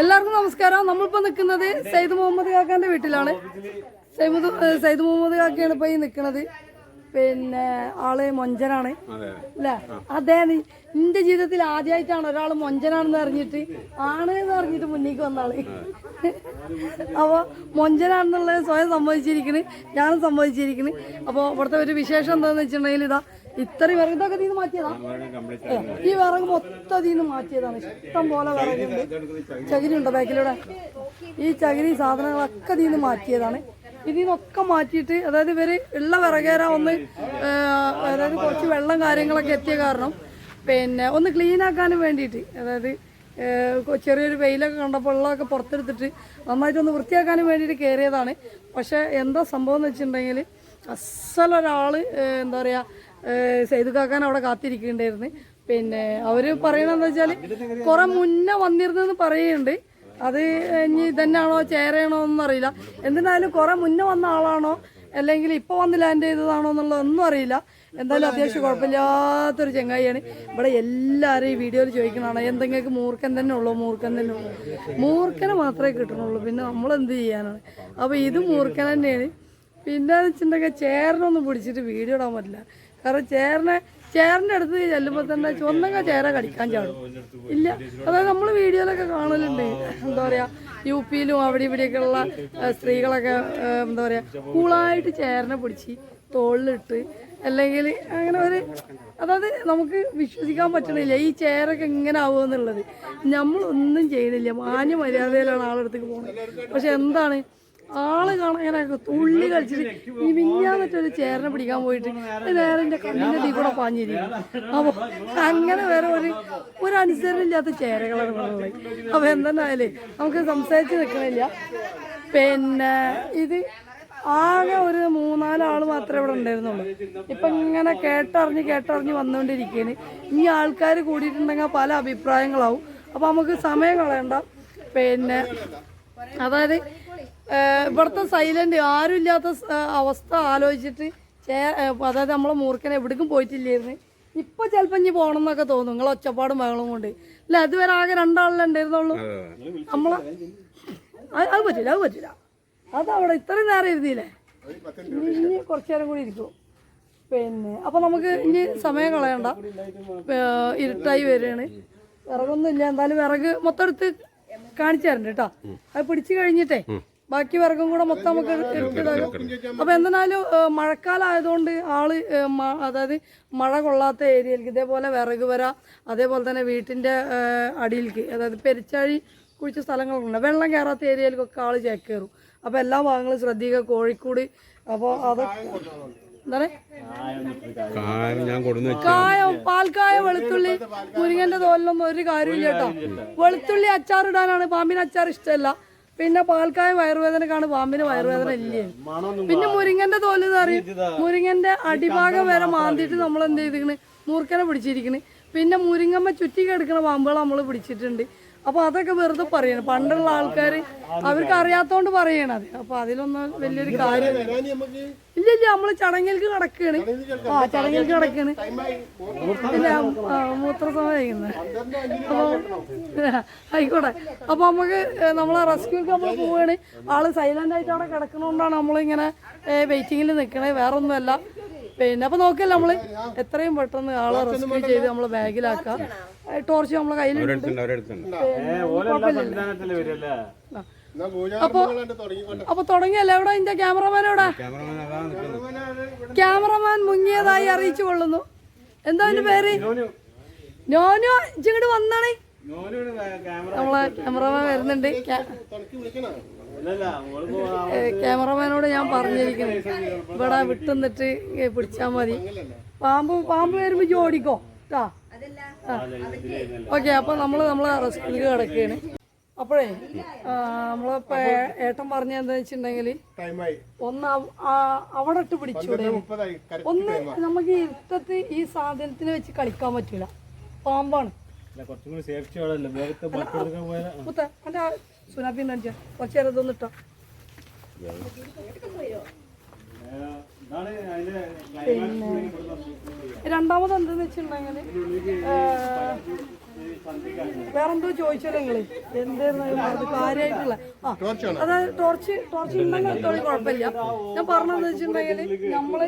എല്ലാവർക്കും നമസ്കാരം. നമ്മളിപ്പോ നിൽക്കുന്നത് സയ്യിദ് മുഹമ്മദ് കാക്കാന്റെ വീട്ടിലാണ്. സയ്യിദ് മുഹമ്മദ് കാക്കയാണ് ഇപ്പൊ ഈ നിൽക്കുന്നത്. പിന്നെ ആൾ മൊഞ്ചനാണ്. അല്ലേ? അദ്ദേഹം നിന്റെ ജീവിതത്തിൽ ആദ്യമായിട്ടാണ് ഒരാൾ മൊഞ്ചനാണെന്ന് അറിഞ്ഞിട്ട് ആണ് എന്ന് അറിഞ്ഞിട്ട് മുന്നേക്ക് വന്ന ആൾ അപ്പൊ മൊഞ്ചനാണെന്നുള്ളത് സ്വയം സമ്മതിച്ചിരിക്കുന്നു ഞാനും സമ്മതിച്ചിരിക്കുന്നു അപ്പോൾ ഇവിടുത്തെ ഒരു വിശേഷം എന്താന്ന് വെച്ചിട്ടുണ്ടെങ്കിൽ ഇതാ ഇത്രയും വിറക് ഇതൊക്കെ തീന്ന് മാറ്റിയതാ. ഈ വിറക് മൊത്തം തീന്ന് മാറ്റിയതാണ്. ഇഷ്ടം പോലെ വിറകുണ്ട്. ചകിരി ഉണ്ടോ ബാക്കിലൂടെ? ഈ ചകിരി സാധനങ്ങളൊക്കെ തീന്ന് മാറ്റിയതാണ്. ഇതിന്നൊക്കെ മാറ്റിയിട്ട് അതായത് ഇവർ ഉള്ള വിറകേര ഒന്ന് അതായത് കുറച്ച് വെള്ളം കാര്യങ്ങളൊക്കെ എത്തിയ കാരണം. പിന്നെ ഒന്ന് ക്ലീൻ ആക്കാനും വേണ്ടിയിട്ട് അതായത് ചെറിയൊരു വെയിലൊക്കെ കണ്ടപ്പോൾ ഉള്ളതൊക്കെ പുറത്തെടുത്തിട്ട് നന്നായിട്ടൊന്ന് വൃത്തിയാക്കാനും വേണ്ടിയിട്ട് കയറിയതാണ് പക്ഷേ എന്താ സംഭവം എന്ന് വെച്ചിട്ടുണ്ടെങ്കിൽ അസലൊരാൾ എന്താ പറയുക സെയ്തു കാക്കാൻ അവിടെ കാത്തിരിക്കുന്നുണ്ടായിരുന്നു പിന്നെ അവർ പറയണതെന്ന് വെച്ചാൽ കുറെ മുന്നേ വന്നിരുന്നെന്ന് പറയുന്നുണ്ട്. അത് ഇനി ഇതന്നെയാണോ ചേരയാണോ അറിയില്ല എന്തിനായാലും കുറെ മുന്നേ വന്ന ആളാണോ അല്ലെങ്കിൽ ഇപ്പൊ വന്ന് ലാൻഡ് ചെയ്തതാണോ എന്നുള്ളതൊന്നും അറിയില്ല. എന്തായാലും അത്യാവശ്യം കുഴപ്പമില്ലാത്തൊരു ചെങ്ങായിയാണ്. ഇവിടെ എല്ലാവരും ഈ വീഡിയോയിൽ ചോദിക്കണതാണ് എന്തെങ്കിലും മൂർഖൻ തന്നെ ഉള്ളൂ? മൂർഖൻ തന്നെ ഉള്ളൂ? മൂർഖനെ മാത്രമേ കിട്ടണുള്ളൂ. പിന്നെ നമ്മൾ എന്ത് ചെയ്യാനാണ്? അപ്പോൾ ഇത് മൂർഖൻ തന്നെയാണ്. പിന്നെ വെച്ചിട്ടുണ്ടെങ്കിൽ ചേരനൊന്നും പിടിച്ചിട്ട് വീഡിയോ ഇടാൻ പറ്റില്ല. കാരണം ചേറിനെ ചേറിന്റെ അടുത്ത് ചെല്ലുമ്പോൾ തന്നെ ചുവന്നങ്ങ ചേര കടിക്കാൻ ചാടും. ഇല്ല. അതായത് നമ്മൾ വീഡിയോയിലൊക്കെ കാണലുണ്ട്. എന്താ പറയുക യു പിയിലും അവിടെ ഇവിടെയൊക്കെ ഉള്ള സ്ത്രീകളൊക്കെ എന്താ പറയുക കൂളായിട്ട് ചേരനെ പിടിച്ച് തോളിലിട്ട് അല്ലെങ്കിൽ അങ്ങനെ ഒരു അതായത് നമുക്ക് വിശ്വസിക്കാൻ പറ്റണില്ല. ഈ ചേരൊക്കെ എങ്ങനെ ആവുമെന്നുള്ളത് നമ്മളൊന്നും ചെയ്യണില്ല. മാന്യ മര്യാദയിലാണ് ആളെടുത്തേക്ക് പോകുന്നത് പക്ഷെ എന്താണ് ആൾ ഇങ്ങനെ തുള്ളി കളിച്ചിട്ട് ഈ മിഞ്ഞാന്നിട്ടൊരു ചേരനെ പിടിക്കാൻ പോയിട്ട് നേരെ എന്റെ കണ്ണിന്റെ തീ കൂടെ പാഞ്ഞിരിക്കും അപ്പോൾ അങ്ങനെ വേറെ ഒരു ഒരു അനുസരണമില്ലാത്ത ചേരകളാണ് പറഞ്ഞത് അപ്പോൾ എന്തെന്നായാലേ നമുക്ക് സംസാരിച്ച് നിൽക്കണില്ല പിന്നെ ഇത് ആകെ ഒരു മൂന്നാലാൾ മാത്രമേ ഇവിടെ ഉണ്ടായിരുന്നുള്ളൂ. ഇപ്പൊ ഇങ്ങനെ കേട്ടറിഞ്ഞ് കേട്ടറിഞ്ഞ് വന്നുകൊണ്ടിരിക്കുകയാണ് ഇനി ആൾക്കാർ കൂടിയിട്ടുണ്ടെങ്കിൽ പല അഭിപ്രായങ്ങളാവും. അപ്പൊ നമുക്ക് സമയം കളയണ്ട. പിന്നെ അതായത് ഇവിടുത്തെ സൈലന്റ് ആരും ഇല്ലാത്ത അവസ്ഥ ആലോചിച്ചിട്ട് ചേ അതായത് നമ്മളെ മൂർക്കനെ എവിടേക്കും പോയിട്ടില്ലായിരുന്നു. ഇപ്പൊ ചിലപ്പോ ഇനി പോകണം എന്നൊക്കെ തോന്നും. നിങ്ങൾ ഒച്ചപ്പാടും ബഹളവും കൊണ്ട്. അല്ല അതുവരെ ആകെ രണ്ടാളല്ലേ ഉണ്ടായിരുന്നുള്ളൂ? നമ്മളെ അത് പറ്റില്ല അത് പറ്റില്ല അത് അവിടെ ഇത്രയും നേരം ഇരുന്നില്ലേ? ഇനി കുറച്ചു നേരം കൂടി ഇരിക്കും. പിന്നെ അപ്പൊ നമുക്ക് ഇനി സമയം കളയണ്ട. ഇരുട്ടായി വരികയാണ്. വിറകൊന്നും ഇല്ല എന്തായാലും വിറക് മൊത്തം എടുത്ത് കാണിച്ചു തരണ്ട കേട്ടോ. അത് പിടിച്ചു കഴിഞ്ഞിട്ടേ. ബാക്കി വർഗം കൂടെ മൊത്തം നമുക്ക് എടുത്തിടാം അപ്പൊ എന്തായാലും മഴക്കാലം ആയതുകൊണ്ട് ആൾ അതായത് മഴ കൊള്ളാത്ത ഏരിയയിലേക്ക് ഇതേപോലെ വിറക് വര അതേപോലെ തന്നെ വീട്ടിന്റെ അടിയിലേക്ക് അതായത് പെരിച്ചാഴി കുഴിച്ച സ്ഥലങ്ങളുണ്ട് വെള്ളം കയറാത്ത ഏരിയയിലേക്കൊക്കെ ആൾ ചേക്കേറും. അപ്പൊ എല്ലാ ഭാഗങ്ങളും ശ്രദ്ധിക്കുക കോഴിക്കോട്. അപ്പോൾ അത് എന്താണ്? ഞാൻ കൊടുന്ന് കായം പാൽക്കായ വെളുത്തുള്ളി മുരിങ്ങന്റെ തോലിലൊന്നും ഒരു കാര്യമില്ല കേട്ടോ. വെളുത്തുള്ളി അച്ചാർ ഇടാനാണ് പാമ്പിന് അച്ചാർ ഇഷ്ടമല്ല. പിന്നെ പാൽക്കായ വയറുവേദനക്കാണ് പാമ്പിന് വയറുവേദന ഇല്ല പിന്നെ മുരിങ്ങന്റെ തോൽ എന്ന് പറയും. മുരിങ്ങന്റെ അടിഭാഗം വരെ മാന്തിട്ട് നമ്മൾ എന്ത് ചെയ്തിരിക്കണ്? മൂർക്കനെ പിടിച്ചിരിക്കണ്. പിന്നെ മുരിങ്ങമ്മ ചുറ്റി കിടക്കുന്ന പാമ്പുകൾ നമ്മൾ പിടിച്ചിട്ടുണ്ട്. അപ്പൊ അതൊക്കെ വെറുതെ പറയണം. പണ്ടുള്ള ആൾക്കാർ അവർക്ക് അറിയാത്തോണ്ട് പറയണത് അപ്പൊ അതിലൊന്നും വലിയൊരു കാര്യം. ഇല്ല ഇല്ല നമ്മൾ ചടങ്ങിലേക്ക് കിടക്കാണ്. ആ ചടങ്ങിലേക്ക് കിടക്കാണ്. ഇല്ല മൂത്രസമയക്കുന്നത് അപ്പൊ ആയിക്കോട്ടെ. അപ്പൊ നമുക്ക് നമ്മളെ റെസ്ക്യൂക്ക് നമ്മൾ പോവുകയാണ് ആൾ സൈലന്റ് ആയിട്ട് അവിടെ കിടക്കണോണ്ടാണ് നമ്മളിങ്ങനെ വെയിറ്റിങ്ങിൽ നിൽക്കണേ വേറെ ഒന്നുമല്ല പിന്നെ അപ്പൊ നോക്കിയല്ലോ നമ്മൾ എത്രയും പെട്ടെന്ന് ആളെ റെസ്ക്യൂ ചെയ്ത് നമ്മളെ ബാഗിലാക്കാം. ടോർച്ച് നമ്മളെ കയ്യിലുണ്ട്. അപ്പൊ അപ്പൊ തുടങ്ങിയല്ലേ എവിടെ ഇന്റെ ക്യാമറമാൻ എവിടെ? ക്യാമറമാൻ അതാ നിൽക്കുന്നത്. ക്യാമറമാൻ മുങ്ങിയതായി അറിയിച്ചു കൊള്ളുന്നു. എന്താ അതിന്റെ പേര്? നോനു. ഇച്ചിങ്ങോട്ട് വന്നാണേ. നമ്മളെ ക്യാമറമാൻ വരുന്നുണ്ട്. ക്യാമറമാനോട് ഞാൻ പറഞ്ഞിരിക്കുന്നു. ഇവിടെ വിട്ടുന്നിട്ട് പിടിച്ചാൽ മതി. പാമ്പ് പാമ്പ് വരുമ്പോ ജോടിക്കോ ആ. കേട്ടാ ഓക്കെ അപ്പൊ നമ്മൾ നമ്മൾ റെസ്റ്റിൽ കിടക്കുകയാണ് അപ്പോഴേ നമ്മളിപ്പോ ഏട്ടൻ പറഞ്ഞ എന്താ വെച്ചിട്ടുണ്ടെങ്കിൽ ടൈമായി. ഒന്ന് അവിടെ ഇട്ട് പിടിച്ചൂടെ ഒന്ന് നമുക്ക് ഇരുട്ടത്ത് ഈ സാധനത്തിന് വെച്ച് കളിക്കാൻ പറ്റൂല. പാമ്പാണ്. സുനാപ്പി കാണിച്ചാ കുറച്ചു നേരം ഇതൊന്ന് ഇട്ടോ. പിന്നെ രണ്ടാമത് എന്താന്ന് വെച്ചിട്ടുണ്ടെങ്കിൽ വേറെന്തോ ചോദിച്ചല്ലോ നിങ്ങൾ. എന്തായിരുന്നു? കാര്യമായിട്ടുള്ള ആ അതായത് ടോർച്ച് ടോർച്ച് ഉണ്ടെങ്കിൽ കുഴപ്പമില്ല. ഞാൻ പറഞ്ഞതെന്ന് വെച്ചിട്ടുണ്ടെങ്കിൽ നമ്മൾ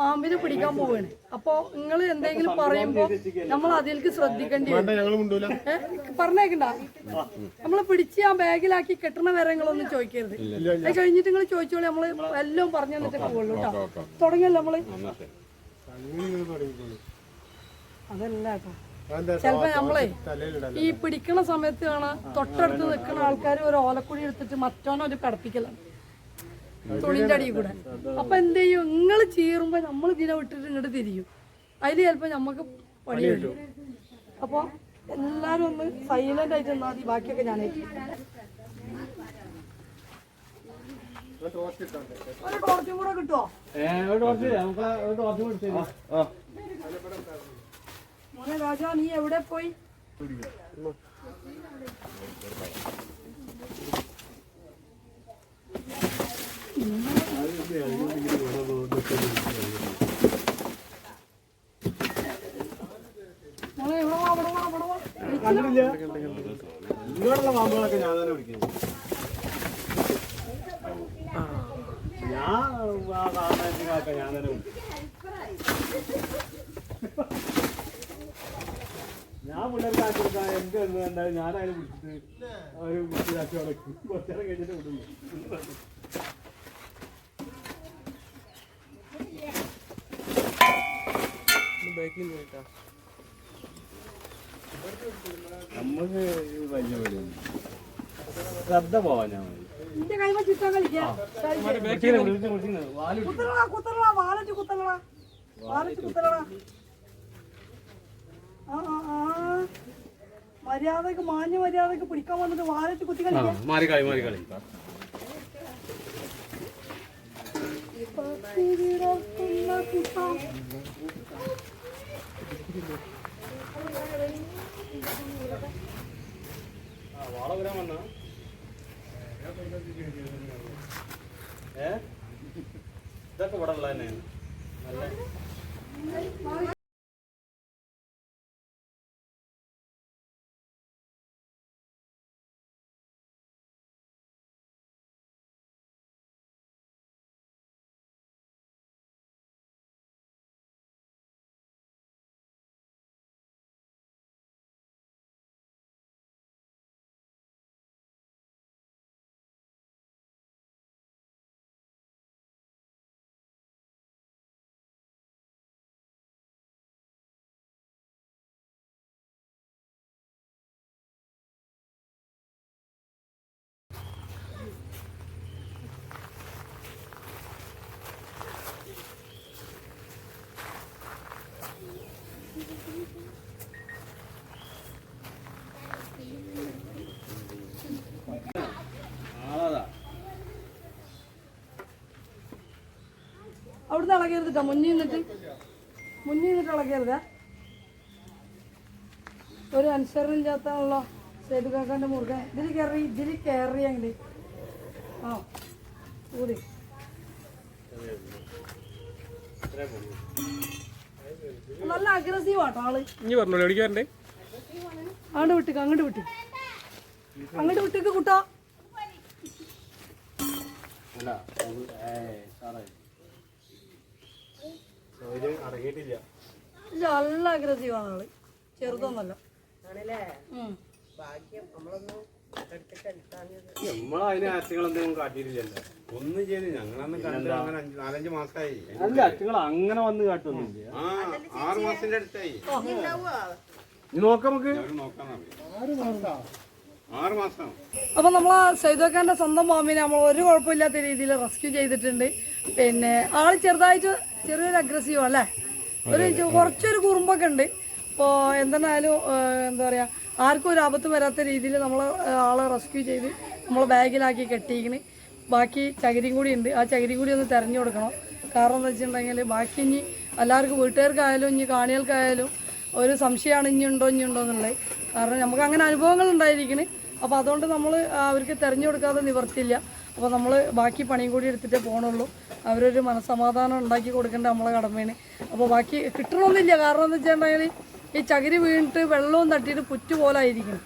പാമ്പിനെ പിടിക്കാൻ പോവാണ്. അപ്പൊ നിങ്ങൾ എന്തെങ്കിലും പറയുമ്പോ നമ്മൾ അതിലേക്ക് ശ്രദ്ധിക്കേണ്ടി വരും? പറഞ്ഞേക്കണ്ട. നമ്മൾ പിടിച്ച് ആ ബാഗിലാക്കി കെട്ടണ വരെ നിങ്ങളൊന്നും ചോദിക്കരുത് അത് കഴിഞ്ഞിട്ട് നിങ്ങൾ ചോദിച്ചോളൂ. നമ്മൾ എല്ലാം പറഞ്ഞു തന്നിട്ട് പോകുള്ളൂ കേട്ടോ. തുടങ്ങിയല്ലോ നമ്മൾ. അതല്ല കേട്ടോ. ചിലപ്പോ നമ്മളെ ഈ പിടിക്കണ സമയത്ത് കാണാ തൊട്ടടുത്ത് നിൽക്കുന്ന ആൾക്കാർ ഒരു ഓലക്കുഴി എടുത്തിട്ട് മറ്റോനെ ഒരു കടപ്പിക്കലാണ്. തുണിന്റെ അടിയിൽ കൂടെ. അപ്പൊ എന്ത് ചെയ്യും? നിങ്ങൾ ചീറുമ്പോ നമ്മൾ ഇതിനെ വിട്ടിട്ട് ഇങ്ങോട്ട് തിരിയും. അതിൽ ചിലപ്പോ നമുക്ക് പണി അപ്പൊ എല്ലാരും ഒന്ന് സൈലന്റ് ആയിട്ട് നിന്നാൽ മതി. ബാക്കിയൊക്കെ ഞാൻ ഒരു ടോർച്ചും കൂടെ കിട്ടുമോ ഏ, ഒരു ടോർച്ച് നമുക്ക് ഒരു ടോർച്ച് കൊടുത്തേ മോനെ രാജാ നീ എവിടെ പോയി ഇവിടെ ഇങ്ങോട്ടുള്ള പാമ്പുകളൊക്കെ ഞാൻ തന്നെ പിടിക്കുന്നത് ഞാൻ ഞാൻ തന്നെ പിടിക്കും ഞാൻ പിള്ളേർക്ക് ആക്കി കൊടുക്കാൻ എന്തായാലും ഞാൻ അതിനെ പിടിച്ചിട്ട് ഒരു കുട്ടിയാക്കി വളർക്കും കുറച്ചേരം കഴിഞ്ഞിട്ട് വിടുന്നു ശ്രദ്ധ പോവാനാ ഞാൻ മതി. നിന്റെ കൈമ ചിത്രം കളിക്കാം. കുട്ടികളെ വിളിച്ച് വിളിച്ച് വാൽ കുത്തലടാ കുത്തലടാ വാലറ്റ് കുത്തലടാ വാലറ്റ് കുത്തലടാ ആ ആ ആ. മര്യാദയ്ക്ക് മാന്യ മര്യാദയ്ക്ക് പിടിക്കാൻ വന്നത് വാലറ്റ് കുത്തി കളിക്കാം മാറി കളി മാറി കളി. ഇതൊക്കെ ഇവിടെ ഉള്ള തന്നെയാണ് അവിടുന്ന് ഇളകരുത് കേട്ടോ മുന്നിൽ നിന്നിട്ട് മുന്നിൽ നിന്നിട്ട് ഇളകരുതേ ഒരു അനുസരണമില്ലാത്താണല്ലോ സേതു കാക്കാന്റെ മുറുകൻ. ഇതിൽ കയറി ഇതിൽ കയറി അങ്ങോട്ട് ആ ഊതി നല്ല അഗ്രസീവ് ആട്ടോ ആൾ. ഇനി പറഞ്ഞോളൂ എവിടേക്ക് വരണ്ടേ? അങ്ങോട്ട് വിട്ടു അങ്ങോട്ട് വിട്ടു അങ്ങോട്ട് വിട്ടേക്ക് കുട്ടാ. ഇല്ല നല്ല അഗ്രസീവ് ആണ് ആൾ. ചെറുതൊന്നല്ല. ഉം. നമ്മളതിന് കാട്ടിയിട്ടില്ലല്ലോ. ഒന്നും ചെയ്ത് ഞങ്ങളന്ന് കണ്ട് അങ്ങനെ അഞ്ച് നാലഞ്ച് മാസമായി അല്ല അച്ഛങ്ങൾ അങ്ങനെ വന്ന് കാട്ടൊന്നുമില്ല. ആ ആറ് മാസത്തിന്റെ അടുത്തായി. നീ നോക്കാം നമുക്ക്. ആറ് മാസം. അപ്പൊ നമ്മളെ സൈദോക്കാന്റെ സ്വന്തം പാമ്പിനെ നമ്മൾ ഒരു കുഴപ്പമില്ലാത്ത രീതിയിൽ റെസ്ക്യൂ ചെയ്തിട്ടുണ്ട്. പിന്നെ ആൾ ചെറുതായിട്ട് ചെറിയൊരു അഗ്രസീവ് അല്ലേ? ഒരു കുറച്ചൊരു കുറുമ്പൊക്കെ ഉണ്ട്. അപ്പോൾ എന്തെന്നാലും എന്താ പറയാ ആർക്കും ഒരു ആപത്ത് വരാത്ത രീതിയിൽ നമ്മൾ ആളെ റെസ്ക്യൂ ചെയ്ത് നമ്മൾ ബാഗിലാക്കി കെട്ടിയിക്കണ് ബാക്കി ചകിരിയും കൂടി ഉണ്ട്. ആ ചകിരിയും കൂടി ഒന്ന് തിരഞ്ഞു കൊടുക്കണം. കാരണം എന്താ വെച്ചിട്ടുണ്ടെങ്കിൽ ബാക്കി ഇനി എല്ലാവർക്കും വീട്ടുകാർക്കായാലും ഇനി കാണികൾക്കായാലും ഒരു സംശയമാണ് ഇനി ഉണ്ടോ ഇനി ഉണ്ടോ എന്നുള്ളത്. കാരണം നമുക്ക് അങ്ങനെ അനുഭവങ്ങൾ ഉണ്ടായിരിക്കണ്. അപ്പോൾ അതുകൊണ്ട് നമ്മൾ അവർക്ക് തിരഞ്ഞു കൊടുക്കാതെ നിവർത്തില്ല അപ്പോൾ നമ്മൾ ബാക്കി പണിയും കൂടി എടുത്തിട്ടേ പോകണുള്ളൂ അവരൊരു മനസ്സമാധാനം ഉണ്ടാക്കി കൊടുക്കേണ്ട നമ്മളെ കടമയാണ്. അപ്പോൾ ബാക്കി കിട്ടണമെന്നില്ല കാരണം എന്താ വെച്ചിട്ടുണ്ടെങ്കിൽ ഈ ചകിരി വീണിട്ട് വെള്ളവും തട്ടിയിട്ട് പുറ്റ് പോലെ ആയിരിക്കും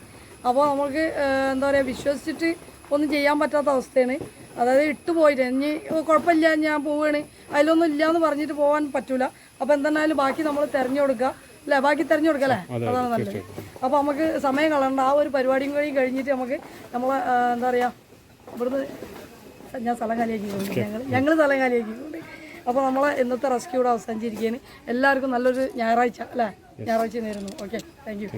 അപ്പോൾ നമുക്ക് എന്താ പറയുക വിശ്വസിച്ചിട്ട് ഒന്നും ചെയ്യാൻ പറ്റാത്ത അവസ്ഥയാണ്. അതായത് ഇട്ട് പോയിട്ട് ഇനി കുഴപ്പമില്ല ഞാൻ പോവുകയാണ് അതിലൊന്നും ഇല്ല എന്ന് പറഞ്ഞിട്ട് പോകാൻ പറ്റൂല. അപ്പോൾ എന്തെന്നാലും ബാക്കി നമ്മൾ തിരഞ്ഞു കൊടുക്കുക അല്ലേ? ബാക്കി തിരഞ്ഞു കൊടുക്കുക അല്ലേ അതാണ് നല്ലത്. അപ്പോൾ നമുക്ക് സമയം കളയണ്ട. ആ ഒരു പരിപാടിയും കൂടി കഴിഞ്ഞിട്ട് നമുക്ക് നമ്മൾ എന്താ പറയുക ഇവിടുന്ന് ഞാൻ സ്ഥലം കാലിയാക്കിക്കൊണ്ട് ഞങ്ങൾ ഞങ്ങൾ സ്ഥലം കാലിയാക്കിക്കൊണ്ട് അപ്പോൾ നമ്മളെ ഇന്നത്തെ റെസ്ക്യൂടെ അവസാനിച്ചിരിക്കുകയാണ്. എല്ലാവർക്കും നല്ലൊരു ഞായറാഴ്ച അല്ലേ? ഞായറാഴ്ച നേരുന്നു ഓക്കെ താങ്ക് യു